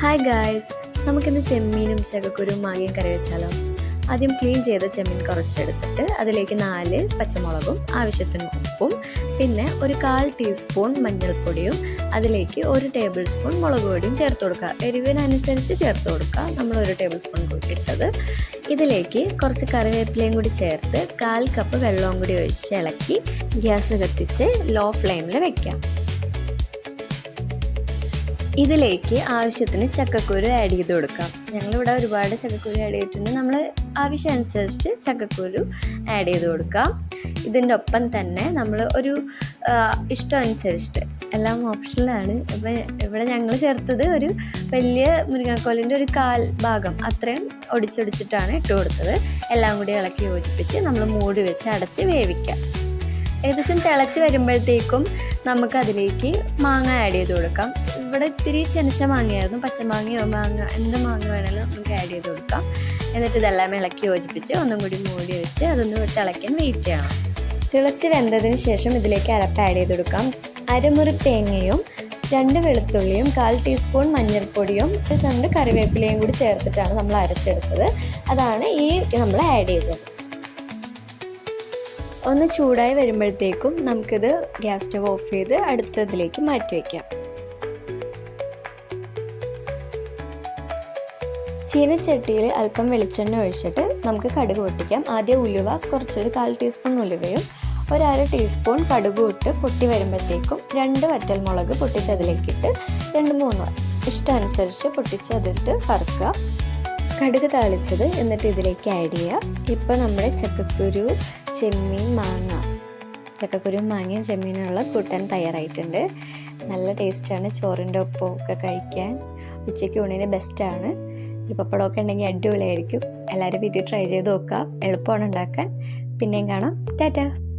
Hi guys നമുക്കിന്ന് ചെമ്മീനും ചകക്കുരും മാങ്ങയും കറി വെച്ചാലോ? ആദ്യം ക്ലീൻ ചെയ്ത ചെമ്മീൻ കുറച്ചെടുത്തിട്ട് അതിലേക്ക് നാല് പച്ചമുളകും ആവശ്യത്തിന് ഉപ്പും പിന്നെ ഒരു കാൽ ടീസ്പൂൺ മഞ്ഞൾപ്പൊടിയും അതിലേക്ക് ഒരു ടേബിൾ സ്പൂൺ മുളക് പൊടിയും ചേർത്ത് കൊടുക്കുക. എരിവിനനുസരിച്ച് ചേർത്ത് കൊടുക്കുക. നമ്മൾ ഒരു ടേബിൾ സ്പൂൺ കൂടി ഇട്ടത് ഇതിലേക്ക് കുറച്ച് കറിവേപ്പിലയും കൂടി ചേർത്ത് കാൽ കപ്പ് വെള്ളവും കൂടി ഒഴിച്ച് ഇളക്കി ഗ്യാസ് കത്തിച്ച് ലോ ഫ്ലെയിമിൽ വെക്കാം. ഇതിലേക്ക് ആവശ്യത്തിന് ചക്കക്കുരു ആഡ് ചെയ്ത് കൊടുക്കാം. ഞങ്ങളിവിടെ ഒരുപാട് ചക്കക്കുരു ആഡ് ചെയ്തിട്ടുണ്ട്. നമ്മൾ ആവശ്യം അനുസരിച്ച് ചക്കക്കുരു ആഡ് ചെയ്ത് കൊടുക്കാം. ഇതിന്റെ ഒപ്പം തന്നെ നമ്മൾ ഒരു ഇഷ്ടം അനുസരിച്ചിട്ട് എല്ലാം ഓപ്ഷനിലാണ് ഇപ്പം ഇവിടെ ഞങ്ങൾ ചേർത്തത് ഒരു വലിയ മുരിങ്ങാക്കോലിന്റെ ഒരു കാൽ ഭാഗം അത്രയും ഒടിച്ചൊടിച്ചിട്ടാണ് ഇട്ട് കൊടുത്തത്. എല്ലാം കൂടി ഇളക്കി യോജിപ്പിച്ച് നമ്മൾ മൂടി വെച്ച് അടച്ച് വേവിക്കാം. ഏകദേശം തിളച്ച് വരുമ്പോഴത്തേക്കും നമുക്ക് അതിലേക്ക് മാങ്ങ ആഡ് ചെയ്ത് കൊടുക്കാം. ഇവിടെ ഇത്തിരി ചെനച്ച മാങ്ങയായിരുന്നു. പച്ചമാങ്ങയോ മാങ്ങ എന്ത് മാങ്ങ വേണമെങ്കിലും നമുക്ക് ആഡ് ചെയ്ത് കൊടുക്കാം. എന്നിട്ട് ഇതെല്ലാം ഇളക്കി യോജിപ്പിച്ച് ഒന്നും കൂടി മൂടി വെച്ച് അതൊന്ന് തിളയ്ക്കാൻ വെയിറ്റ് ചെയ്യണം. തിളച്ച് വെന്തതിന് ശേഷം ഇതിലേക്ക് അരപ്പ് ആഡ് ചെയ്ത് കൊടുക്കാം. അരമുറി തേങ്ങയും രണ്ട് വെളുത്തുള്ളിയും കാൽ ടീസ്പൂൺ മഞ്ഞൾപ്പൊടിയും രണ്ട് കറിവേപ്പിലയും കൂടി ചേർത്തിട്ടാണ് നമ്മൾ അരച്ചെടുത്തത്. അതാണ് ഈ നമ്മൾ ആഡ് ചെയ്തത്. ഒന്ന് ചൂടായി വരുമ്പോഴത്തേക്കും നമുക്കിത് ഗ്യാസ് സ്റ്റവ് ഓഫ് ചെയ്ത് അടുത്തതിലേക്ക് മാറ്റി വയ്ക്കാം. ചീനച്ചട്ടിയിൽ അല്പം വെളിച്ചെണ്ണ ഒഴിച്ചിട്ട് നമുക്ക് കടുക് പൊട്ടിക്കാം. ആദ്യം ഉലുവ കുറച്ചൊരു കാൽ ടീസ്പൂൺ ഉലുവയും ഒരു അര ടീസ്പൂൺ കടുക് ഇട്ട് പൊട്ടി വരുമ്പോഴത്തേക്കും രണ്ട് വറ്റൽമുളക് പൊട്ടിച്ചതിലേക്കിട്ട് രണ്ട് മൂന്ന് ഇഷ്ടമനുസരിച്ച് പൊട്ടിച്ചതിട്ട് വറുക്കുക. കടുക് താളിച്ചത് എന്നിട്ട് ഇതിലേക്ക് ആഡ് ചെയ്യുക ഇപ്പോൾ നമ്മുടെ ചക്കക്കുരു ചെമ്മീൻ മാങ്ങ. ചക്കക്കുരു മാങ്ങയും ചെമ്മീനുള്ള കൂട്ടാൻ തയ്യാറായിട്ടുണ്ട്. നല്ല ടേസ്റ്റാണ് ചോറിന്റെ ഒപ്പം ഒക്കെ കഴിക്കാൻ ഉച്ചയ്ക്ക് ഊണിന് ബെസ്റ്റാണ് ഒരു പപ്പടമൊക്കെ ഉണ്ടെങ്കിൽ അടിപൊളിയായിരിക്കും. എല്ലാവരും വീട്ടിൽ ട്രൈ ചെയ്ത് നോക്കുക എളുപ്പമാണ് ഉണ്ടാക്കാൻ. പിന്നെയും കാണാം. ടാറ്റ.